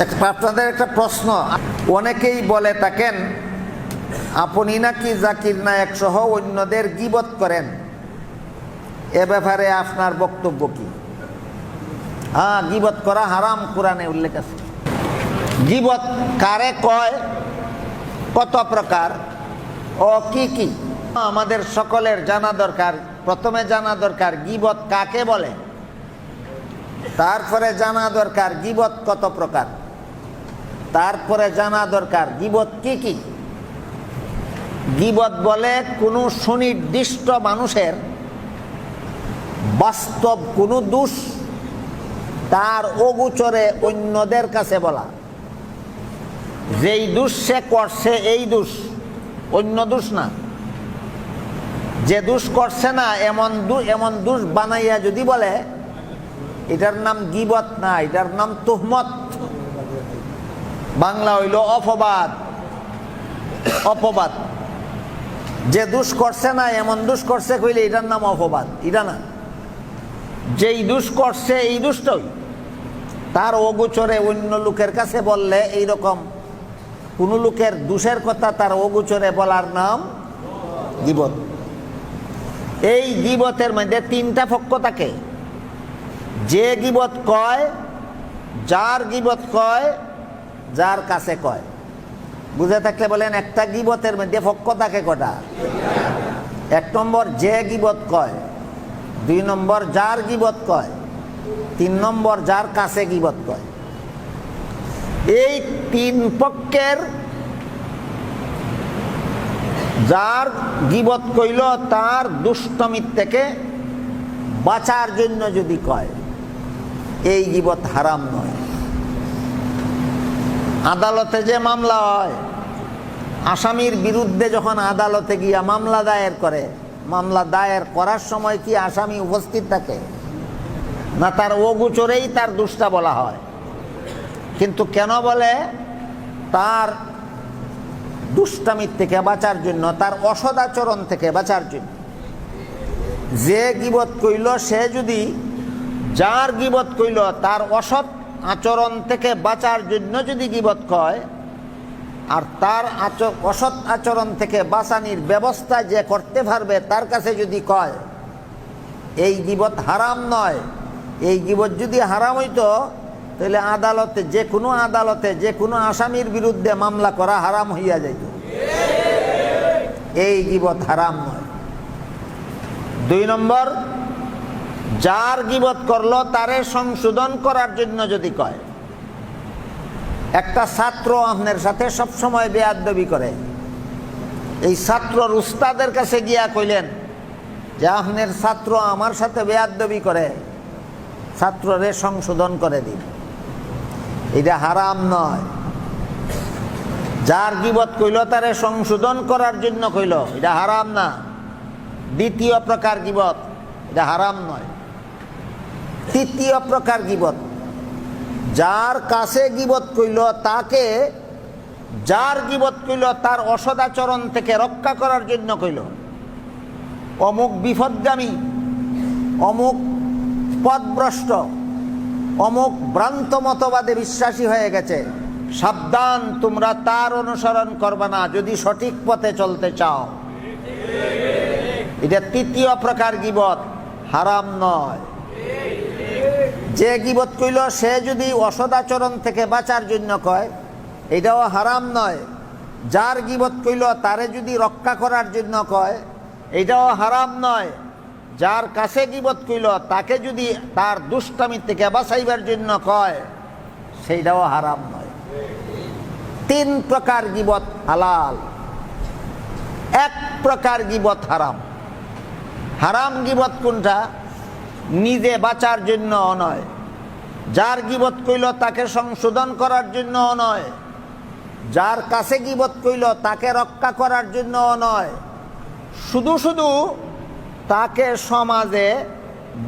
আপনাদের একটা প্রশ্ন। অনেকেই বলে থাকেন, আপনি নাকি জাকির নায়ক সহ অন্যদের গিবত করেন? এ ব্যাপারে আপনার বক্তব্য কি? হ্যাঁ গিবত করা হারাম, কোরআনে উল্লেখ আছে। গিবত কারে কয়? কত প্রকার? ও কি কি? আমাদের সকলের জানা দরকার। প্রথমে জানা দরকার গিবত কাকে বলে? তারপরে জানা দরকার গিবত কত প্রকার? তারপরে জানা দরকার, গিবত কি কি? গিবত বলে কোনো সুনির্দিষ্ট মানুষের বাস্তব কোনো দোষ তার অগুচরে অন্যদের কাছে বলা। যেই দোষ সে করছে, এই দোষ অন্য দোষ না। যে দোষ করছে না, এমন এমন দোষ বানাইয়া যদি বলে, এটার নাম গিবত না, এটার নাম তুহমত। বাংলা হইল অপবাদ। অপবাদ। যে দুষ করছে না, এমন দুষ করছে কইলে এটার নাম অপবাদ। এটা না। যেই দুষ করছে, এই দুষ্টই। তার অগোচরে অন্য লোকের কাছে বললে এই রকম কোনো লোকের দুষের কথা তার অগোচরে বলার নাম গিবত। এই গিবতের মধ্যে তিনটা পক্ষ থাকে। যে গিবত কয়, যার গিবত কয় যার কাছে কয়। বুঝে থাকলে বলেন, একটা গিবতের মধ্যে পক্ষ থাকে কটা? এক নম্বর যে গিবত কয়, দুই নম্বর যার গিবত কয়, তিন নম্বর যার কাছে গিবত কয়। এই তিন পক্ষের যার গিবত কইল, তার দুষ্টমিত থেকে বাঁচার জন্য যদি কয়, এই গিবত হারাম নয়। আদালতে যে মামলা হয়, আসামির বিরুদ্ধে যখন আদালতে গিয়া মামলা দায়ের করে, মামলা দায়ের করার সময় কি আসামি উপস্থিত থাকে? না তার অগুচরেই তার দুষ্টা বলা হয়? কিন্তু কেন বলে? তার দুষ্টামির থেকে বাঁচার জন্য, তার অসদাচরণ থেকে বাঁচার জন্য। যে গিবত কইল সে যদি, যার গিবত কইল তার অসৎ আচরণ থেকে বাঁচার জন্য যদি গিবত কয়, আর তার অসৎ আচরণ থেকে বাঁচানির ব্যবস্থা যে করতে পারবে তার কাছে যদি কয়, এই গিবত হারাম নয়। এই গিবত যদি হারাম হইতো, তাহলে আদালতে, যে কোনো আদালতে, যে কোনো আসামির বিরুদ্ধে মামলা করা হারাম হইয়া যাইত। এই গিবত হারাম নয়। দুই নম্বর যার গিবত করল, তারে সংশোধন করার জন্য যদি কয়। একটা ছাত্র আপনার সাথে সবসময় বেয়াদবি করে। এই ছাত্রর উস্তাদের কাছে গিয়া কইলেন, যে আপনার ছাত্র আমার সাথে বেয়াদবি করে, ছাত্ররে সংশোধন করে দিন। এটা হারাম নয়। যার গিবত কইল, তারে সংশোধন করার জন্য কইল। এটা হারাম না। দ্বিতীয় প্রকার গিবত, এটা হারাম নয়। তৃতীয় প্রকার গিবত। যার কাছে গিবত কইল, তাকে যার গিবত কইল, তার অসদাচরণ থেকে রক্ষা করার জন্য কইল। অমুক বিপদগামী, অমুক পদভ্রষ্ট, অমুক ভ্রান্ত মতবাদে বিশ্বাসী হয়ে গেছে, সাবধান, তোমরা তার অনুসরণ করবে না, যদি সঠিক পথে চলতে চাও। এটা তৃতীয় প্রকার গিবত, হারাম নয়। যে গিবত কইল, সে যদি অসদাচরণ থেকে বাঁচার জন্য কয়, এটাও হারাম নয়। যার গিবত কইল, তারে যদি রক্ষা করার জন্য কয়, এটাও হারাম নয়। যার কাছে গিবত কইল, তাকে যদি তার দুষ্টামি থেকে বাঁচাইবার জন্য কয়, সেইটাও হারাম নয়। তিন প্রকার গিবত হালাল। এক প্রকার গিবত হারাম। হারাম গিবত কোনটা? নিজে বাঁচার জন্য নয়। যার গিবত কইল তাকে সংশোধন করার জন্য নয়। যার কাছে গিবত কইল তাকে রক্ষা করার জন্য নয়। শুধু শুধু তাকে সমাজে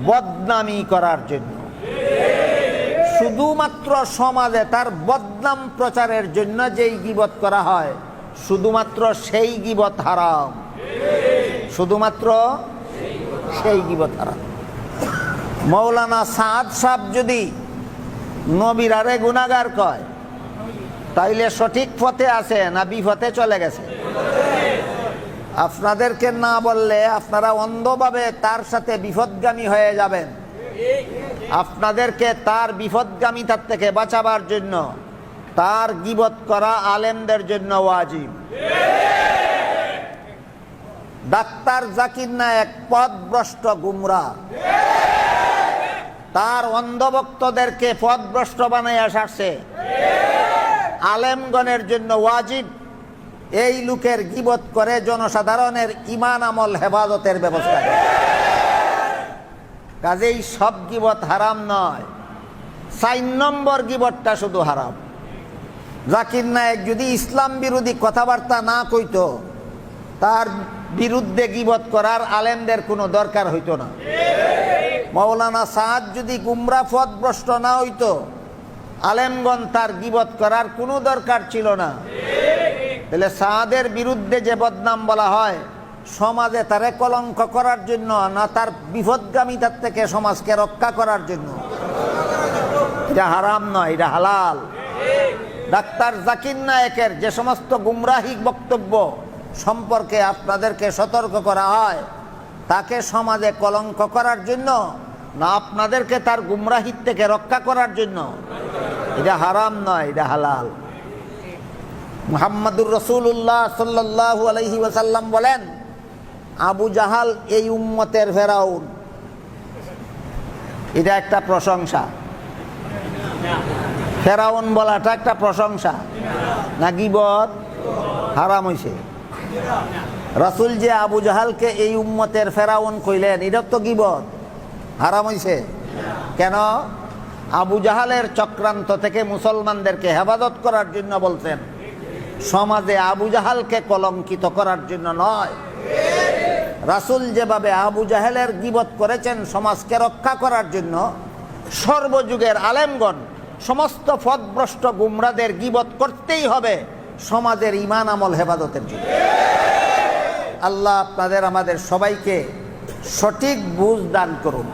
বদনামি করার জন্য। শুধুমাত্র সমাজে তার বদনাম প্রচারের জন্য যেই গিবত করা হয়, শুধুমাত্র সেই গিবত হারাম। শুধুমাত্র সেই গিবত হারাম। মৌলানা সাদ সাহ যদি নবীর আরে গুনাগার কয়, তাইলে সঠিক পথে আছে না বিপথে চলে গেছে? আপনাদেরকে না বললে আপনারা অন্ধভাবে তার সাথে বিপদগামী হয়ে যাবেন। আপনাদেরকে তার বিপদগামিতার থেকে বাঁচাবার জন্য, তার গিবত করা আলেমদের জন্য ওয়াজিব। ডাক্তার জাকির না নায়ক পথভ্রষ্ট গুমরা। তার অন্ধভক্তদেরকে পথভ্রষ্ট বানাইয়া আসারছে আলেমগণের জন্য ওয়াজিব। এই লোকের গিবত করে জনসাধারণের ইমান আমল হেফাজতের ব্যবস্থা কাজেই সব গিবত হারাম নয়। চার নম্বর গিবতটা শুধু হারাম। জাকির নায়ক যদি ইসলাম বিরোধী কথাবার্তা না কইত, তার বিরুদ্ধে গিবত করার আলেমদের কোনো দরকার হইতো না। মৌলানা সাদ যদি গুমরা পথভ্রষ্ট না হইতো, আলেমগণ তার গিবত করার কোনো দরকার ছিল না। তাহলে সাদের বিরুদ্ধে যে বদনাম বলা হয়, সমাজে তারে কলঙ্ক করার জন্য, না তার বিপদগামিতার থেকে সমাজকে রক্ষা করার জন্য। এটা হারাম নয়, এটা হালাল। ডাক্তার জাকির নায়কের যে সমস্ত গুমরাহিক বক্তব্য সম্পর্কে আপনাদেরকে সতর্ক করা হয় তাকে সমাজে কলঙ্ক করার জন্য না আপনাদেরকে তার গুমরাহিত থেকে রক্ষা করার জন্য। এটা হারাম নয়, এটা হালাল। মুহাম্মাদুর রসুল্লাহ সাল্লাল্লাহু আলাইহি ওয়াসাল্লাম বলেন, আবু জাহাল এই উম্মতের ফেরাউন। এটা একটা প্রশংসা। ফেরাউন বলাটা একটা প্রশংসা। না গিবত? হারাম হইছে। রাসুল যে আবু জাহালকে এই উম্মতের ফেরাউন কইলেন, এটা তো গিবত। হারাম হইছে। কেন? আবু জাহালের চক্রান্ত থেকে মুসলমানদেরকে হেফাজত করার জন্য বলছেন, সমাজে আবু জাহালকে কলঙ্কিত করার জন্য নয়। রাসুল যেভাবে আবু জাহেলের গিবত করেছেন সমাজকে রক্ষা করার জন্য, সর্বযুগের আলেমগণ, সমস্ত পথভ্রষ্ট গুমরাদের গিবত করতেই হবে সমাজের ইমান আমল হেফাজতের জন্য। আল্লাহ আপনাদের আমাদের সবাইকে সঠিক বুঝ দান করুন।